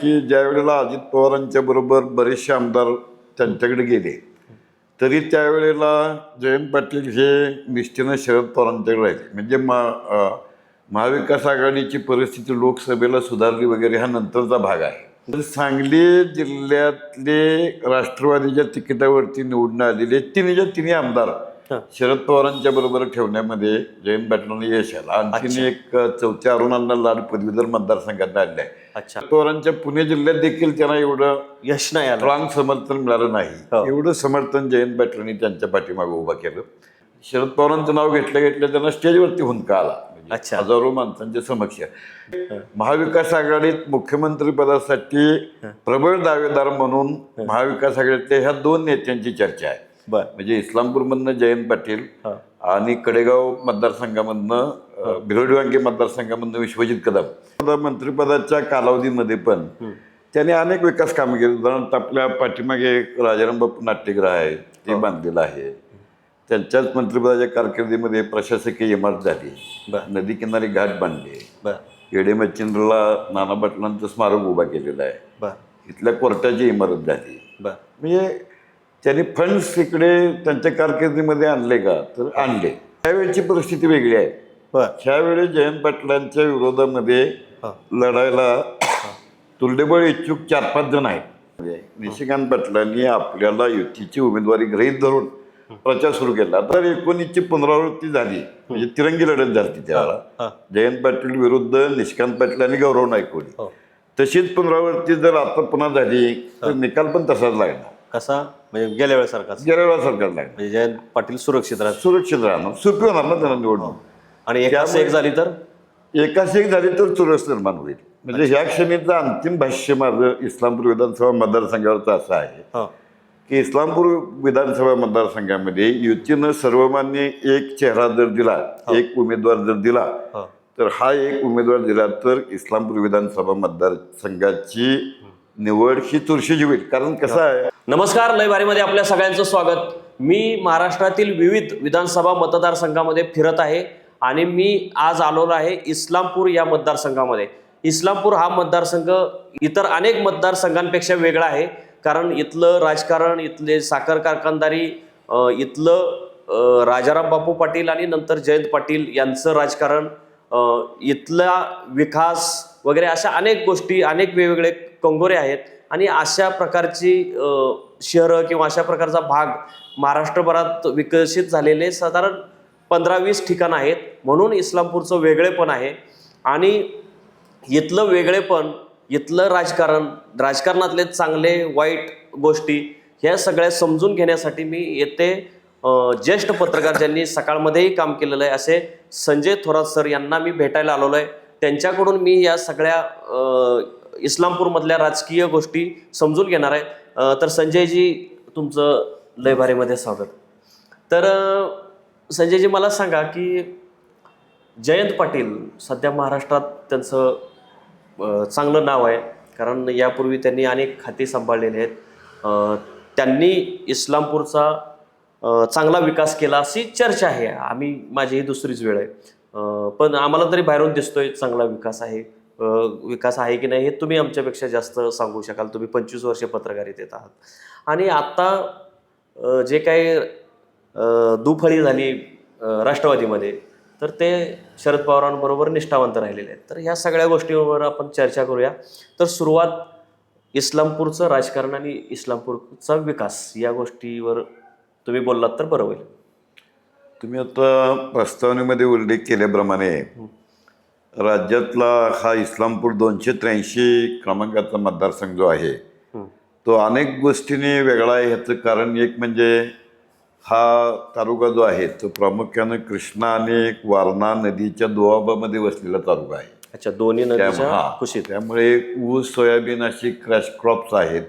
की ज्या वेळेला अजित पवारांच्या बरोबर बरेचसे आमदार त्यांच्याकडे गेले तरी त्यावेळेला जयंत पाटील हे निष्ठेनं शरद पवारांच्याकडे राहिले म्हणजे मा महाविकास आघाडीची परिस्थिती लोकसभेला सुधारली वगैरे हा नंतरचा भाग आहे. तर सांगली जिल्ह्यातले राष्ट्रवादीच्या तिकिटावरती निवडून आलेले तिन्हीच्या तिन्ही आमदार. शरद पवारांच्या बरोबर ठेवण्यामध्ये जयंत पाटलांना यश आलं. आणखीन एक चौथ्या अरुणांना लाड पदवीधर मतदारसंघात आले आहे अच्छा. पवारांच्या पुणे जिल्ह्यात देखील त्यांना एवढं यश नाही आलं. स्ट्रॉंग समर्थन मिळालं हो. नाही एवढं समर्थन जयंत पाटलांनी त्यांच्या पाठीमागे उभं केलं. शरद पवारांचं नाव घेतलं घेतलं त्यांना स्टेजवरती हुंका आला. म्हणजे अच्छा. हजारो माणसांच्या समक्ष. महाविकास आघाडीत मुख्यमंत्री पदासाठी प्रबळ दावेदार म्हणून महाविकास आघाडीतल्या ह्या दोन नेत्यांची चर्चा आहे. बर. म्हणजे इस्लामपूरमधनं जयंत पाटील हा. आणि कडेगाव मतदारसंघामधनं अ, भिलोडी वांगे मतदारसंघामधनं विश्वजित कदम. मंत्रिपदाच्या कालावधीमध्ये पण त्याने अनेक विकास कामं केली. उदाहरणार्थ आपल्या पाठीमागे एक राजाराम बापू नाट्यगृह आहे ते बांधलेलं आहे. त्यांच्याच मंत्रिपदाच्या कारकिर्दीमध्ये प्रशासकीय इमारत झाली. नदी किनारी घाट बांधले. बर. येडे मच्छिंद्रला नाना पाटलांचं स्मारक उभा केलेलं आहे. इथल्या कोर्टाची इमारत झाली. म्हणजे त्यांनी फंड्स इकडे त्यांच्या कारकिर्दीमध्ये आणले का? तर आणले. त्यावेळची परिस्थिती वेगळी आहे. त्यावेळी जयंत पाटलांच्या विरोधामध्ये. लढायला तुल्यबळ इच्छुक चार पाच जण आहेत. म्हणजे निशिकांत पाटलांनी आपल्याला युतीची उमेदवारी गृहीत धरून प्रचार सुरू केला. तर एकोणीसची पुनरावृत्ती झाली म्हणजे तिरंगी लढत झाली त्यावेळेला. जयंत पाटील विरुद्ध निशिकांत पाटील आणि गौरव नायकवडी हो. तशीच पुनरावृत्ती जर आता पुन्हा झाली तर निकाल पण तसाच लागणार. कसा? म्हणजे गेल्या वेळेसारखाच. गेल्या वेळा सरकार लागणार म्हणजे जयंत पाटील सुरक्षित राहत सुरक्षित राहणार. सोपी होणार ना त्यांना निवडणूक. आणि एकाच एक झाली तर? एकाच एक झाली तर चुरस निर्माण होईल. म्हणजे ह्या क्षणीचं अंतिम भाष्य माझं इस्लामपूर विधानसभा मतदारसंघावरचं असं आहे हा. की इस्लामपूर विधानसभा मतदारसंघामध्ये युतीनं सर्वमान्य एक चेहरा जर दिला एक उमेदवार जर दिला हा. तर हा एक उमेदवार दिला तर इस्लामपूर विधानसभा मतदारसंघाची निवड ही चुरशीची होईल. कारण कसं आहे नमस्कार लय बारीमध्ये आपल्या सगळ्यांचं स्वागत. मी महाराष्ट्रातील विविध विधानसभा मतदारसंघामध्ये फिरत आहे आणि मी आज आलेलो आहे इस्लामपूर या मतदारसंघामध्ये. इस्लामपूर हा मतदारसंघ इतर अनेक मतदारसंघांपेक्षा वेगळा आहे. कारण इथलं राजकारण इथले साखर कारखानदारी इथलं राजाराम बापू पाटील आणि नंतर जयंत पाटील यांचं राजकारण इथला विकास वगैरे अशा अनेक गोष्टी अनेक वेगवेगळे कंगोरे आहेत. आणि अशा प्रकारची शहरं किंवा अशा प्रकारचा भाग महाराष्ट्रभरात विकसित झालेले साधारण पंधरा वीस ठिकाणं आहेत. म्हणून इस्लामपूरचं वेगळेपण आहे. आणि इथलं वेगळेपण इथलं राजकारण राजकारणातले चांगले वाईट गोष्टी ह्या सगळ्या समजून घेण्यासाठी मी येथे ज्येष्ठ पत्रकार ज्यांनी सकाळमध्येही काम केलेलं आहे असे संजय थोरात सर यांना मी भेटायला आलेलो आहे. त्यांच्याकडून मी या सगळ्या इस्लामपूरमधल्या राजकीय गोष्टी समजून घेणार आहे. तर संजयजी तुमचं लयभारीमध्ये स्वागत. तर संजयजी मला सांगा की जयंत पाटील सध्या महाराष्ट्रात त्यांचं चांगलं नाव आहे. कारण यापूर्वी त्यांनी अनेक खाती सांभाळलेले आहेत. त्यांनी इस्लामपूरचा चांगला विकास केला अशी चर्चा आहे. आम्ही माझी ही दुसरीच वेळ आहे. पण आम्हाला तरी बाहेरून दिसतोय चांगला विकास आहे. विकास आहे की नाही हे तुम्ही आमच्यापेक्षा जास्त सांगू शकाल. तुम्ही पंचवीस वर्ष पत्रकारितेत आहात. आणि आत्ता जे काही दुफळी झाली राष्ट्रवादीमध्ये तर ते शरद पवारांबरोबर निष्ठावंत राहिलेले आहेत. तर ह्या सगळ्या गोष्टींवर आपण चर्चा करूया. तर सुरुवात इस्लामपूरचं राजकारण आणि इस्लामपूरचा विकास या गोष्टीवर तुम्ही बोललात तर बरं होईल. तुम्ही आता प्रस्तावनेमध्ये उल्लेख केल्याप्रमाणे राज्यातला हा इस्लामपूर दोनशे त्र्याऐंशी क्रमांकाचा मतदारसंघ जो आहे. तो अनेक गोष्टींनी वेगळा आहे. ह्याचं कारण एक म्हणजे हा तालुका जो आहे तो प्रामुख्यानं कृष्णा आणि वारणा नदीच्या दोआबामध्ये वसलेला तालुका आहे. अच्छा दोन्ही कुशीत. त्यामुळे ऊस सोयाबीन अशी क्रॅश क्रॉप्स आहेत.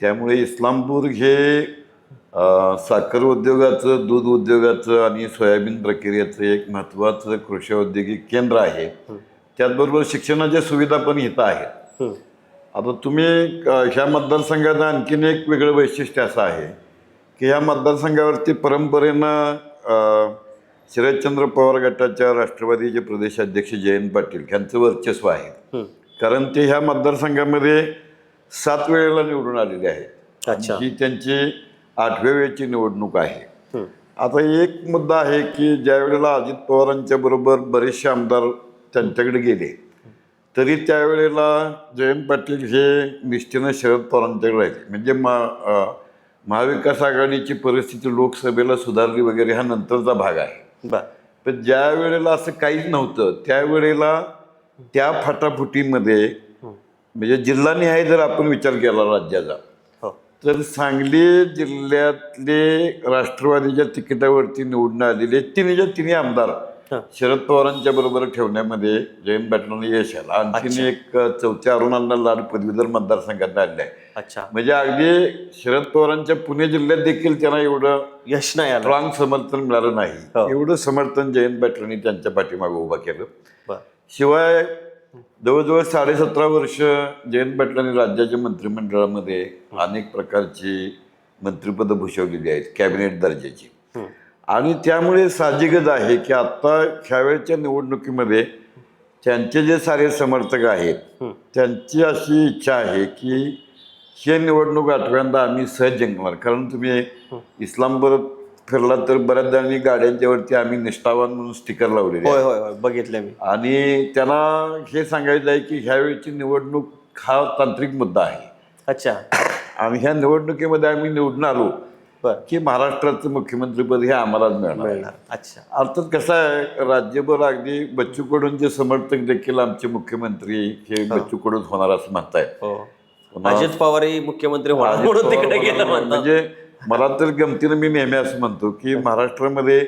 त्यामुळे इस्लामपूर हे साखर उद्योगाचं दूध उद्योगाचं आणि सोयाबीन प्रक्रियेचं एक महत्त्वाचं कृषी औद्योगिक केंद्र आहे. त्याचबरोबर शिक्षणाच्या सुविधा पण इथं आहेत हं. आता तुम्ही ह्या मतदारसंघाचं आणखीन एक वेगळं वैशिष्ट्य असं आहे की ह्या मतदारसंघावरती परंपरेनं शरदचंद्र पवार गटाच्या राष्ट्रवादीचे प्रदेशाध्यक्ष जयंत पाटील यांचं वर्चस्व आहे. हं. कारण ते ह्या मतदारसंघामध्ये सात वेळेला निवडून आलेले आहेत. ही त्यांची आठव्या वेळची निवडणूक आहे. आता एक मुद्दा आहे की ज्या वेळेला अजित पवारांच्या बरोबर बरेचसे आमदार त्यांच्याकडे गेले तरी त्यावेळेला जयंत पाटील हे निष्ठेनं शरद पवारांच्याकडे राहिले म्हणजे मा महाविकास आघाडीची परिस्थिती लोकसभेला सुधारली वगैरे हा नंतरचा भाग आहे. पण ज्या वेळेला असं काहीच नव्हतं त्यावेळेला त्या फाटाफुटीमध्ये म्हणजे जिल्हानिहाय जर आपण विचार केला राज्याचा तर सांगली जिल्ह्यातले राष्ट्रवादीच्या तिकिटावरती निवडून आलेले तिन्हीच्या तिन्ही आमदार हं. शरद पवारांच्या बरोबर ठेवण्यामध्ये जयंत पाटलांना यश आलं. आणखीन. एक चौथ्या अरुणांना लाड पदवीधर मतदारसंघात आले आहे अच्छा. म्हणजे अगदी शरद पवारांच्या पुणे जिल्ह्यात देखील त्यांना एवढं यश नाही आलं. स्ट्रॉंग समर्थन मिळालं हो. नाही एवढं समर्थन जयंत पाटलांनी त्यांच्या पाठीमागे उभं केलं. शिवाय जवळजवळ साडेसतरा वर्ष जयंत पाटलांनी राज्याच्या मंत्रिमंडळामध्ये अनेक प्रकारची मंत्रिपदं भूषवलेली आहेत कॅबिनेट दर्जाची. आणि त्यामुळे साहजिकच आहे की आता ह्यावेळच्या निवडणुकीमध्ये त्यांचे जे सारे समर्थक आहेत. त्यांची अशी इच्छा आहे की हे निवडणूक आठव्यांदा आम्ही सहज जिंकणार कारण तुम्ही इस्लामपूर फिरला तर बऱ्याच जणांनी गाड्यांच्यावरती आम्ही निष्ठावान म्हणून स्टिकर लावलेले होय होय होय. बघितलं मी. आणि त्यांना हे सांगायचं आहे की ह्यावेळची निवडणूक हा तांत्रिक मुद्दा आहे. अच्छा. आणि ह्या निवडणुकीमध्ये आम्ही निवडून आलो बर. की महाराष्ट्राचं मुख्यमंत्रीपद हे आम्हालाच मिळणार मिळणार. अच्छा. अर्थात कसं आहे राज्यभर अगदी बच्चू कडूंचे समर्थक देखील आमचे मुख्यमंत्री हे बच्चू कडूच होणार असं म्हणतायत. हो. पुन्हा- अजित पवारही मुख्यमंत्री होणार म्हणून तिकडे गेलं म्हणतात. म्हणजे मला तर गमतीनं मी नेहमी असं म्हणतो की महाराष्ट्रामध्ये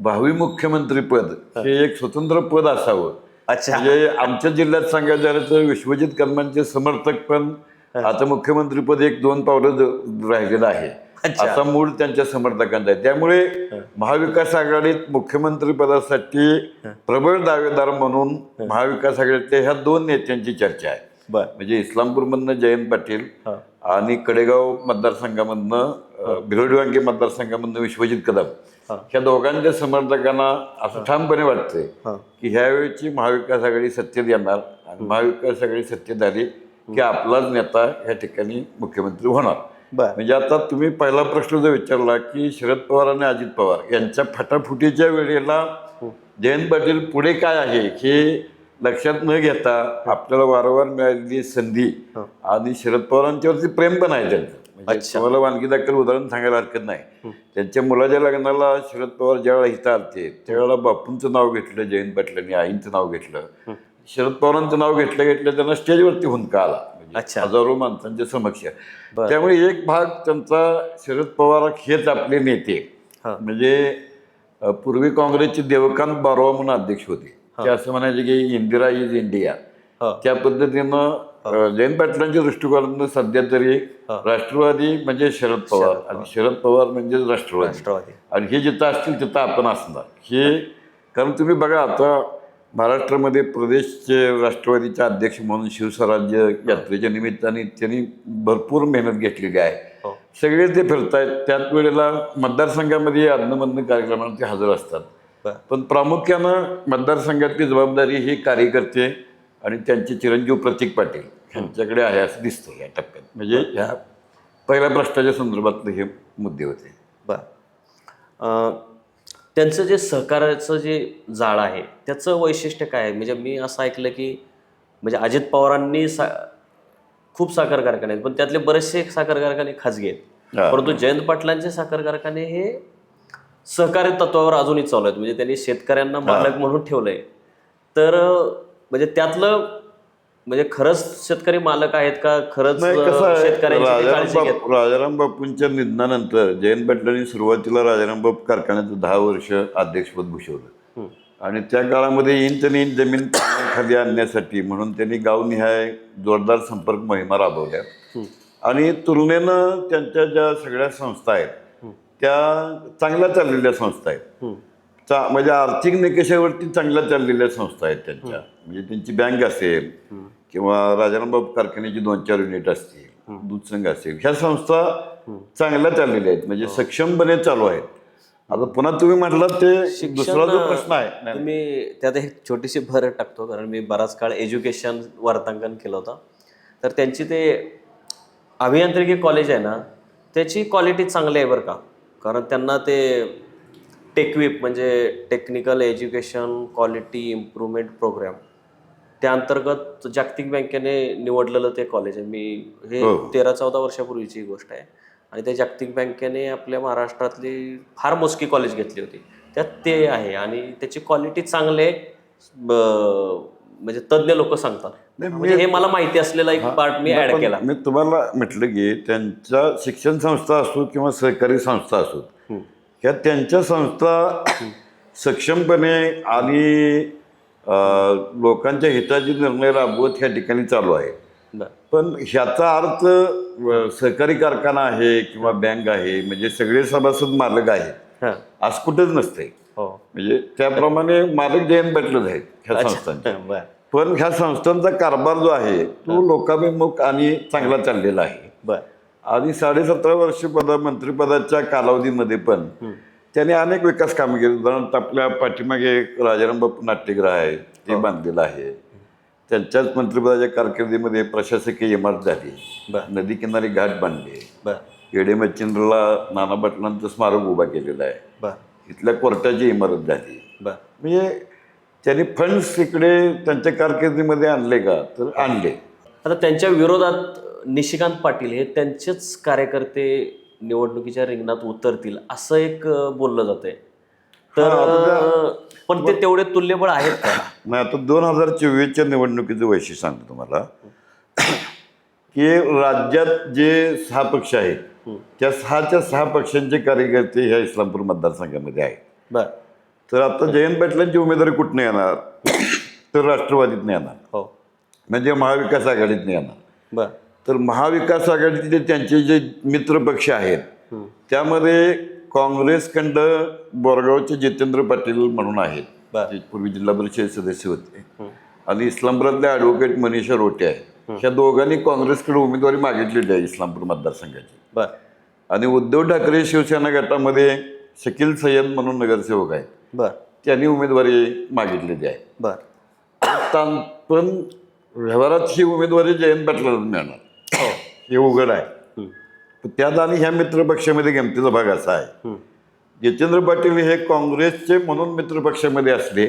भावी मुख्यमंत्री पद हे एक स्वतंत्र पद असावं. अच्छा. म्हणजे आमच्या जिल्ह्यात सांगायचं झालं तर विश्वजित कदमांचे समर्थक पण आता मुख्यमंत्रीपद एक दोन पावलं राहिलेलं आहे. असा मूळ त्यांच्या समर्थकांचा आहे. त्यामुळे महाविकास आघाडीत मुख्यमंत्री पदासाठी प्रबळ दावेदार म्हणून महाविकास आघाडीतल्या ह्या दोन नेत्यांची चर्चा आहे. बर. म्हणजे इस्लामपूरमधनं जयंत पाटील हा. आणि कडेगाव मतदारसंघामधनं अ, भिलोडी वांगे मतदारसंघामधनं विश्वजित कदम. हा. ह्या दोघांच्या समर्थकांना असं ठामपणे वाटतंय हा. की ह्यावेळची महाविकास आघाडी सत्तेत येणार आणि महाविकास आघाडी सत्तेत आली की आपलाच नेता ह्या ठिकाणी मुख्यमंत्री होणार. म्हणजे आता तुम्ही पहिला प्रश्न जो विचारला की शरद पवार आणि अजित पवार यांच्या फटाफुटीच्या वेळेला जयंत पाटील पुढे काय आहे? हे लक्षात न घेता आपल्याला वारंवार मिळालेली संधी आणि शरद पवारांच्यावरती प्रेम पण आहे त्यांचं. म्हणजे अच्छा. तुम्हाला वानगी दाखल उदाहरण सांगायला हरकत नाही. त्यांच्या मुलाच्या लग्नाला शरद पवार ज्यावेळेला इथं आलते त्यावेळेला बापूंचं नाव घेतलं जयंत पाटलांनी आईंचं नाव घेतलं. शरद पवारांचं नाव घेतलं घेतलं त्यांना स्टेजवरती हुंका आला. म्हणजे अच्छा. हजारो माणसांच्या समक्ष. त्यामुळे एक भाग त्यांचा शरद पवार हेच आपले नेते. हा. म्हणजे पूर्वी काँग्रेसचे देवकांत बारोवा म्हणून अध्यक्ष होते. ते असं म्हणायचे की इंदिरा इज इंडिया. त्या पद्धतीनं जयंत पाटलांच्या दृष्टिकोनातून सध्या तरी. राष्ट्रवादी म्हणजे शरद पवार. आणि शरद पवार म्हणजे राष्ट्रवादी. राष्ट्रवादी. आणि हे जिथं असतील तिथं आपण असणार. हे कारण तुम्ही बघा आता महाराष्ट्रामध्ये प्रदेशचे राष्ट्रवादीचे अध्यक्ष म्हणून शिवस्वराज्य यात्रेच्या निमित्ताने त्यांनी भरपूर मेहनत घेतलेली आहे. हो. सगळे ते फिरतायत. त्याच वेळेला मतदारसंघामध्ये अधनमधनं कार्यक्रमाला ते हजर असतात. पण प्रामुख्यानं मतदारसंघातली जबाबदारी ही कार्यकर्ते आणि त्यांचे चिरंजीव प्रतीक पाटील यांच्याकडे आहे असं दिसतं या टप्प्यात. म्हणजे? ह्या पहिल्या प्रश्नाच्या संदर्भातले हे मुद्दे होते. बर. त्यांचं जे सहकार्याचं जे जाळं आहे त्याचं वैशिष्ट्य काय आहे? म्हणजे मी असं ऐकलं की म्हणजे अजित पवारांनी सा खूप साखर कारखाने आहेत पण त्यातले बरेचसे साखर कारखाने खाजगी आहेत. परंतु जयंत पाटलांचे साखर कारखाने हे सहकार्य तत्वावर अजूनही चालू आहेत. म्हणजे त्यांनी शेतकऱ्यांना मालक म्हणून ठेवलंय. तर म्हणजे त्यातलं म्हणजे खरंच शेतकरी मालक आहेत का? खरंच नाही कसं अं, आहे शेतकऱ्यांची राजाराम काळजी घेत बापू राजाराम बापूंच्या निधनानंतर जयंत पाटलांनी सुरुवातीला राजाराम बापू कारखान्याचं दहा वर्ष अध्यक्षपद भूषवलं. आणि त्या काळामध्ये इंच आणि इंच जमीन खाली आणण्यासाठी. म्हणून त्यांनी गावनिहाय जोरदार संपर्क मोहिमा राबवल्या. आणि तुलनेनं त्यांच्या ज्या सगळ्या संस्था आहेत त्या चांगल्या चाललेल्या संस्था आहेत. चा म्हणजे आर्थिक निकषावरती चांगल्या चाललेल्या संस्था आहेत त्यांच्या. म्हणजे त्यांची बँक असेल किंवा राजारामबाब कारखान्याची दोन चार युनिट असतील दूध संघ असेल ह्या संस्था चांगल्या चाललेल्या आहेत. म्हणजे सक्षमपणे चालू आहेत. आता पुन्हा तुम्ही म्हटलं ते दुसरा जो प्रश्न आहे. तुम्ही त्यात एक छोटीशी भर टाकतो कारण मी बराच काळ एज्युकेशन वार्तांकन केलं होतं. तर त्यांची ते अभियांत्रिकी कॉलेज आहे ना त्याची क्वालिटी चांगली आहे बरं का? कारण त्यांना ते टेकविप म्हणजे technical education quality improvement programme त्या अंतर्गत जागतिक बँकेने निवडलेलं ते कॉलेज आहे. मी हे हो. तेरा चौदा वर्षापूर्वीची गोष्ट आहे. आणि त्या जागतिक बँकेने आपल्या महाराष्ट्रातली फार मोजकी कॉलेज घेतली होती. त्यात ते आहे. आणि त्याची क्वालिटी चांगले म्हणजे तज्ज्ञ लोक सांगतात. म्हणजे हे मला माहिती असलेला एक पार्ट मी ऍड केला. मी तुम्हाला म्हटलं की त्यांच्या शिक्षण संस्था असो किंवा सहकारी संस्था असो ह्या त्यांच्या संस्था सक्षमपणे आणि लोकांच्या हिताचे निर्णय राबवत ह्या ठिकाणी चालू आहे. पण ह्याचा अर्थ सहकारी कारखाना आहे किंवा बँक आहे म्हणजे सगळे सभासद मालक आहेत हां. आज कुठेच नसते. हो. म्हणजे त्याप्रमाणे मालक जयंत भेटलेच आहेत ह्या संस्थांचे. पण ह्या संस्थांचा कारभार जो आहे तो लोकाभिमुख आणि चांगला चाललेला आहे. आणि साडेसतरा वर्ष पदा मंत्रिपदाच्या कालावधीमध्ये पण त्यांनी अनेक विकास कामे केली. उदाहरणार्थ आपल्या पाठीमागे राजाराम बापू नाट्यगृह आहे ते बांधलेलं आहे. त्यांच्याच मंत्रिपदाच्या कारकिर्दीमध्ये प्रशासकीय इमारत झाली. नदी किनारी घाट बांधले. येडे मच्छिंद्रला नाना पाटलांचं स्मारक उभा केलेलं आहे. इथल्या कोर्टाची इमारत झाली. म्हणजे त्यांनी फंड्स इकडे त्यांच्या कारकिर्दीमध्ये आणले का? तर आणले. आता त्यांच्या विरोधात निशिकांत पाटील हे त्यांचेच कार्यकर्ते निवडणुकीच्या रिंगणात उतरतील असं एक बोललं जातंय. तर हा, आता अं, पण ते तेवढे तुल्यबळ आहेत का? नाही आता दोन हजार चोवीसच्या निवडणुकीचं वैशिष्ट्य सांगतो तुम्हाला. की राज्यात जे सहा पक्ष आहेत त्या सहाच्या सहा पक्षांचे कार्यकर्ते ह्या इस्लामपूर मतदारसंघामध्ये आहेत. बर. तर आता जयंत पाटलांची उमेदवारी कुठनं येणार? तर राष्ट्रवादीतनं येणार. हो. म्हणजे महाविकास आघाडीतनं येणार. बर. तर महाविकास आघाडीतले त्यांचे जे मित्र पक्ष आहेत त्यामध्ये काँग्रेसखंड बोरगावचे जितेंद्र पाटील म्हणून आहेत. बर. ते पूर्वी जिल्हा परिषद सदस्य होते. आणि इस्लामपुरातले ॲडव्होकेट मनीषा रोटे आहे ह्या दोघांनी काँग्रेसकडे उमेदवारी मागितलेली आहे इस्लामपूर मतदारसंघाची. बर. आणि उद्धव ठाकरे शिवसेना गटामध्ये शकील सय्यद म्हणून नगरसेवक आहेत. बर. त्यांनी उमेदवारी मागितलेली आहे. बर. पण व्यवहारात ही उमेदवारी जयंत पाटलाला मिळणार. हो. हे उघड आहे. त्यात आणि ह्या मित्रपक्षामध्ये गमतीचा भाग असा आहे. जितेंद्र पाटील हे काँग्रेसचे म्हणून मित्रपक्षामध्ये असले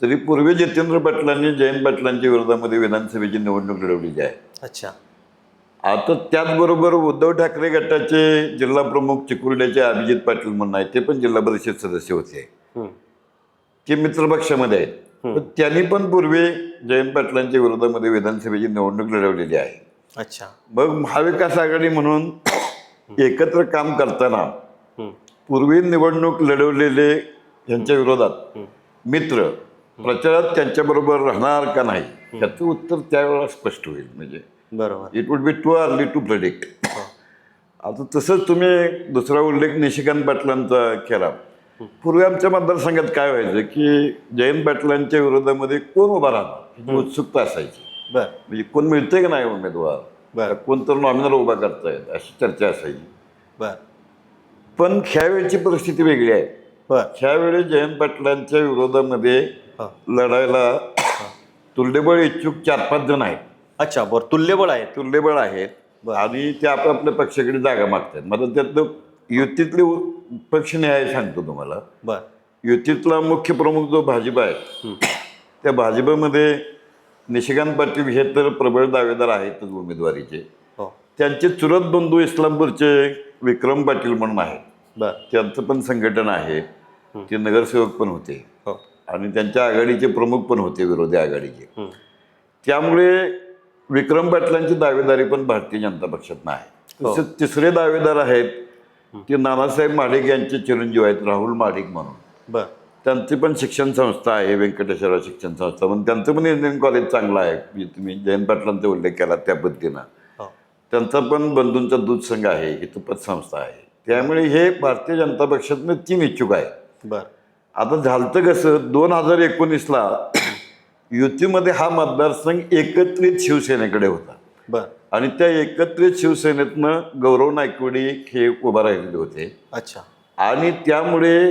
तरी पूर्वी जितेंद्र पाटलांनी जयंत पाटलांच्या विरोधामध्ये विधानसभेची निवडणूक लढवलेली आहे. अच्छा. आता त्याचबरोबर उद्धव ठाकरे गटाचे जिल्हा प्रमुख चिकुर्ड्याचे अभिजित पाटील म्हणून आहेत ते पण जिल्हा परिषद सदस्य होते. ते मित्रपक्षामध्ये आहेत. त्यांनी पण पूर्वी जयंत पाटलांच्या विरोधामध्ये विधानसभेची निवडणूक लढवलेली आहे. अच्छा. मग महाविकास आघाडी म्हणून एकत्र काम करताना. पूर्वी निवडणूक लढवलेले यांच्या विरोधात मित्र प्रचारात त्यांच्याबरोबर राहणार का नाही याचं उत्तर त्यावेळेला स्पष्ट होईल. म्हणजे बरोबर. It would be too early to predict आता तसंच तुम्ही दुसरा उल्लेख निशिकांत पाटलांचा केला. पूर्वी आमच्या मतदारसंघात काय व्हायचं की जयंत पाटलांच्या विरोधामध्ये कोण उभा राहणार उत्सुकता असायची. बर. म्हणजे कोण मिळतंय का नाही उमेदवार बर. कोण तर नॉमिनल उभा करतायत अशी चर्चा असायची. बर. पण ह्यावेळची परिस्थिती वेगळी आहे. ह्यावेळी जयंत पाटलांच्या विरोधामध्ये. लढायला तुल्यबळ इच्छुक चार पाच जण आहेत. अच्छा बर तुल्यबळ आहेत. तुल्यबळ आहेत. आणि ते आपापल्या पक्षाकडे जागा मागतात. मला त्यातलं युतीतले पक्ष न्याय सांगतो तुम्हाला. बर. युतीतला मुख्य प्रमुख जो भाजपा आहे त्या भाजपमध्ये निशिकांत पाटील हे तर प्रबळ दावेदार आहेतच उमेदवारीचे. हो. त्यांचे चुरत बंधू इस्लामपूरचे विक्रम पाटील म्हणून आहेत. त्यांचं पण संघटन आहे. ते नगरसेवक पण होते. हो. आणि त्यांच्या आघाडीचे प्रमुख पण होते विरोधी आघाडीचे. त्यामुळे विक्रम पाटलांची दावेदारी पण भारतीय जनता पक्षात नाही. हो. तसेच तिसरे दावेदार आहेत ते नानासाहेब महाडिक यांचे चिरंजीव आहेत राहुल महाडिक म्हणून. बर. त्यांची पण शिक्षण संस्था आहे व्यंकटेश्वरा शिक्षण संस्था पण त्यांचं पण इंजिनिअरिंग कॉलेज चांगलं आहे. तुम्ही जयंत पाटलांचा उल्लेख केला त्या पद्धतीनं. हो. त्यांचा पण बंधूंचा दूध संघ आहे ही संस्था आहे. त्यामुळे हे भारतीय जनता पक्षातनं तीन इच्छुक आहे बर. आता झालतं कसं दोन हजार एकोणीसला युतीमध्ये हा मतदारसंघ एकत्रित शिवसेनेकडे होता. बर. आणि त्या एकत्रित शिवसेनेतनं गौरव नायकवडी हे उभा राहिलेले होते. अच्छा. आणि त्यामुळे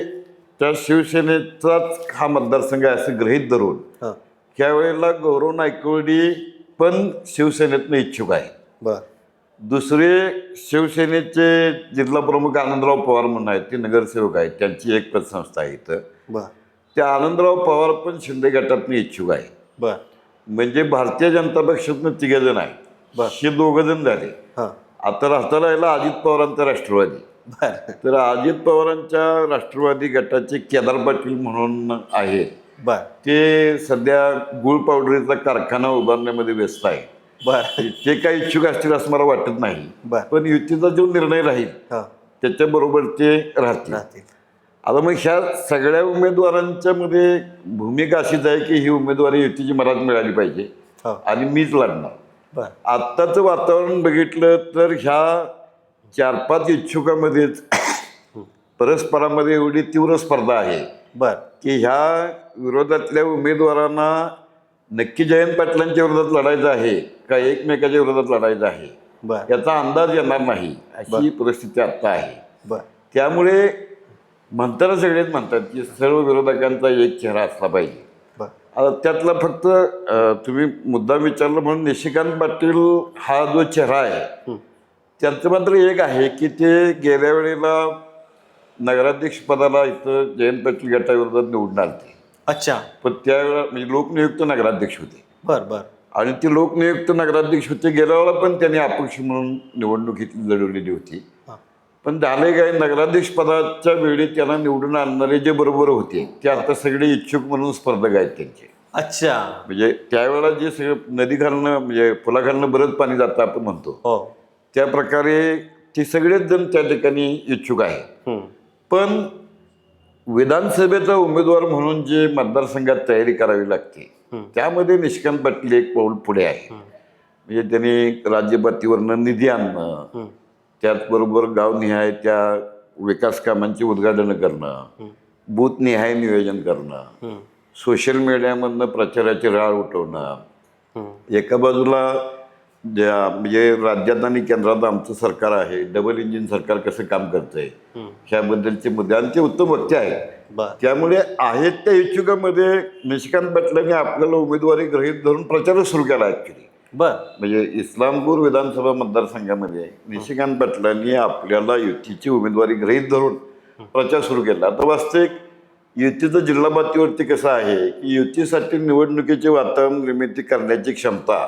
त्या शिवसेनेचाच हा मतदारसंघ आहे असं गृहीत धरून त्यावेळेला गौरव नायकवडी पण शिवसेनेतनं इच्छुक आहे बर. दुसरे शिवसेनेचे जिल्हा प्रमुख आनंदराव पवार म्हणून आहेत ते नगरसेवक आहेत त्यांची एक पतसंस्था आहे इथं. त्या आनंदराव पवार पण शिंदे गटातनं इच्छुक आहे बर. म्हणजे भारतीय जनता पक्षातनं तिघजण आहे बर. हे दोघं जण झाले. आता राहता राहिला अजित पवारांचा राष्ट्रवादी. तर अजित पवारांच्या राष्ट्रवादी गटाचे केदार पाटील म्हणून आहेत. ते सध्या गुळ पावडरीचा कारखाना उभारण्यामध्ये व्यस्त आहे बर. ते काही इच्छुक असतील असं मला वाटत नाही. बर. पण युतीचा जो निर्णय राहील हां. त्याच्याबरोबर ते राहतील. राहतील. आता मग ह्या सगळ्या उमेदवारांच्या मध्ये भूमिका अशीच आहे की ही उमेदवारी युतीची मलाच मिळाली पाहिजे. आणि मीच लढणार. बर. आत्ताचं वातावरण बघितलं तर ह्या चार पाच इच्छुकामध्येच परस्परामध्ये एवढी तीव्र स्पर्धा आहे. बर. की ह्या विरोधातल्या उमेदवारांना नक्की जयंत पाटलांच्या विरोधात लढायचं आहे का एकमेकाच्या विरोधात लढायचं आहे? बर. याचा अंदाज येणार नाही. अशी परिस्थिती आत्ता आहे. बर. त्यामुळे म्हणताना सगळेच म्हणतात की सर्व विरोधकांचा एक चेहरा असला पाहिजे. आता त्यातला फक्त तुम्ही मुद्दा विचारला म्हणून निशिकांत पाटील हा जो चेहरा आहे त्याचं मात्र एक आहे की ते गेल्या वेळेला नगराध्यक्ष पदाला इथं जयंत पाटील गटाविरोधात निवडून आलते. अच्छा. पण त्यावेळेला म्हणजे लोकनियुक्त नगराध्यक्ष होते. बर बर. आणि ते लोकनियुक्त नगराध्यक्ष होते गेल्या वेळेला पण त्यांनी अपक्ष म्हणून निवडणुकीत लढवलेली होती. पण झाले काय नगराध्यक्ष पदाच्या वेळी त्यांना निवडून आणणारे जे बरोबर होते ते आता सगळे इच्छुक म्हणून स्पर्धक आहेत त्यांचे. अच्छा. म्हणजे त्यावेळेला जे सगळं नदीखालनं म्हणजे फुलाखालनं बरंच पाणी जातं आपण म्हणतो. हो. त्या प्रकारे ते सगळेच जण त्या ठिकाणी इच्छुक आहे. पण विधानसभेचा उमेदवार म्हणून जे मतदारसंघात तयारी करावी लागते त्यामध्ये निष्कांत पाटील एक पाऊल पुढे आहे म्हणजे त्यांनी राज्यपातीवरनं निधी आणणं. त्याचबरोबर गावनिहाय त्या विकास कामांची उद्घाटनं करणं बूथनिहाय नियोजन करणं. सोशल मीडियामधनं प्रचाराची राळ उठवणं. एका बाजूला ज्या म्हणजे राज्यात आणि केंद्रात आमचं सरकार आहे डबल इंजिन सरकार कसं काम करतंय. ह्याबद्दलचे मुद्दे आणि ते उत्तम वक्ते आहेत. बर. त्यामुळे आहेत त्या इच्छुकामध्ये निशिकांत पाटलांनी आपल्याला उमेदवारी गृहीत धरून प्रचारच सुरू केला ॲक्च्युली बर. म्हणजे इस्लामपूर विधानसभा मतदारसंघामध्ये निशिकांत पाटलांनी आपल्याला युतीची उमेदवारी गृहीत धरून प्रचार सुरू केला. आता वास्तविक युतीचं जिल्हा पातळीवरती कसं आहे की युतीसाठी निवडणुकीचे वातावरण निर्मिती करण्याची क्षमता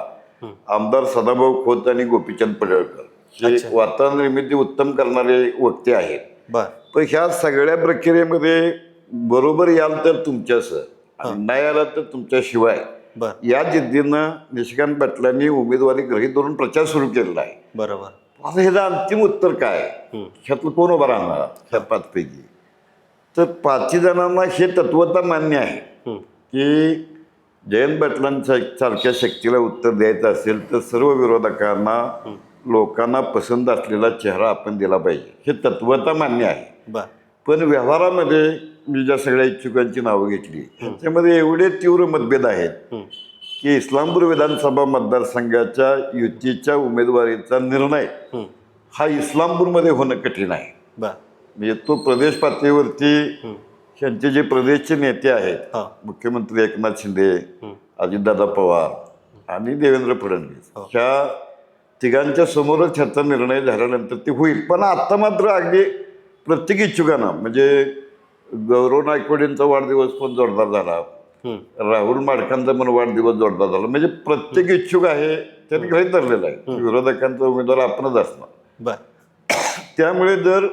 आमदार सदाभाऊ खोत आणि गोपीचंद पडळकर. हे. वातावरण निर्मिती उत्तम करणारे वक्ते आहेत. बर. पण ह्या सगळ्या प्रक्रियेमध्ये बरोबर याल तर तुमच्यासह आणि नाही आला तर तुमच्याशिवाय. बर. या जिद्दीनं निशिकांत पाटलांनी उमेदवारी गृहीत धरून प्रचार सुरू केलेला आहे. बरोबर. आता ह्याचं अंतिम उत्तर काय. ह्यातलं कोण उभा राहणार? ह्या पाचपैकी. तर पाचही जणांना हे तत्वता मान्य आहे. की जयंत पाटलांच्या सारख्या शक्तीला उत्तर द्यायचं असेल तर सर्व विरोधकांना लोकांना पसंत असलेला चेहरा आपण दिला पाहिजे. हे तत्वता मान्य आहे. पण व्यवहारामध्ये मी ज्या सगळ्या इच्छुकांची नावं घेतली त्याच्यामध्ये एवढे तीव्र मतभेद आहेत. की इस्लामपूर विधानसभा मतदारसंघाच्या युतीच्या उमेदवारीचा निर्णय. हा. इस्लामपूरमध्ये होणं कठीण आहे. म्हणजे तो प्रदेश पातळीवरती त्यांचे जे प्रदेशचे नेते आहेत मुख्यमंत्री एकनाथ शिंदे अजितदादा पवार आणि देवेंद्र फडणवीस हो. ह्या तिघांच्या समोरच ह्याचा निर्णय झाल्यानंतर ते होईल. पण आता मात्र अगदी प्रत्येक इच्छुकांना म्हणजे गौरव नायकवडेंचा वाढदिवस पण जोरदार झाला. राहुल माडकांचा पण वाढदिवस जोरदार झाला. म्हणजे प्रत्येक इच्छुक आहे त्यांनी गृहीत धरलेला आहे. विरोधकांचा उमेदवार आपणच असणार. त्यामुळे जर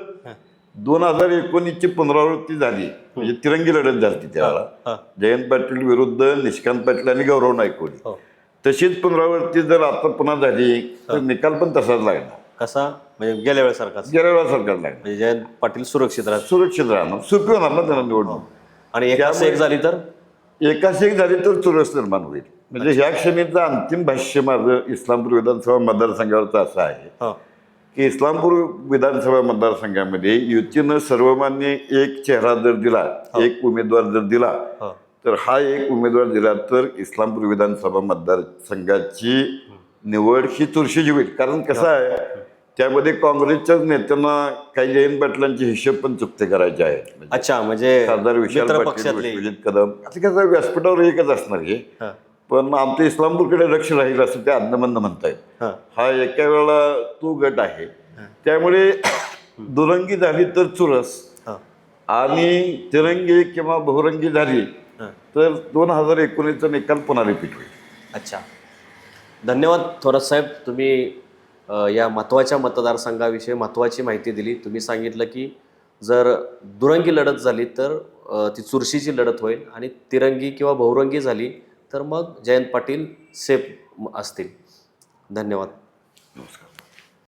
दोन हजार एकोणीसची पुनरावृत्ती झाली. म्हणजे तिरंगी लढत झाली त्यावेळेला. हा. जयंत पाटील विरुद्ध निष्कांत पाटील आणि गौरव नायकवडी. हो. तशीच पुनरावृत्ती जर आता पुन्हा झाली तर निकाल पण तसाच लागणार. कसा? म्हणजे गेल्या वेळेसारखाच. गेल्या वेळा सरकार लागणार. म्हणजे जयंत पाटील सुरक्षित राहत सुरक्षित राहणार. सोपी होणार ना त्यांना निवडणूक. आणि एकाच एक झाली तर? एकाच एक झाली तर चुरस निर्माण होईल. म्हणजे ह्या क्षणीचं अंतिम भाष्य माझं इस्लामपूर विधानसभा मतदारसंघावरचं असं आहे. हो. की इस्लामपूर विधानसभा मतदारसंघामध्ये युतीनं सर्वमान्य एक चेहरा जर दिला एक उमेदवार जर दिला तर हा एक उमेदवार दिला तर इस्लामपूर विधानसभा मतदारसंघाची निवड ही चुरशीची होईल. कारण कसं आहे त्यामध्ये काँग्रेसच्याच नेत्यांना काही जयंत पाटलांचे हिशोब पण चुकते करायचे आहेत. म्हणजे अच्छा म्हणजे खासदार विशाल पाटील विश्वजित कदम आता कसं व्यासपीठावर एकच असणार हा, पण आमचं इस्लामपूरकडे लक्ष राहील असं ते अज्ञमंद म्हणतायत. हा. हा एका वेळेला तो गट आहे. त्यामुळे दुरंगी झाली तर चुरस. हा, आणि तिरंगी किंवा बहुरंगी झाली. तर दोन हजार एकोणीसचा निकाल पुन्हा रिपीट होईल. अच्छा. धन्यवाद थोरात साहेब. तुम्ही या महत्त्वाच्या मतदारसंघाविषयी महत्त्वाची माहिती दिली. तुम्ही सांगितलं की जर दुरंगी लढत झाली तर ती चुरशीची लढत होईल आणि तिरंगी किंवा बहुरंगी झाली तर मग जयंत पाटील सेफ असतील. धन्यवाद. नमस्कार.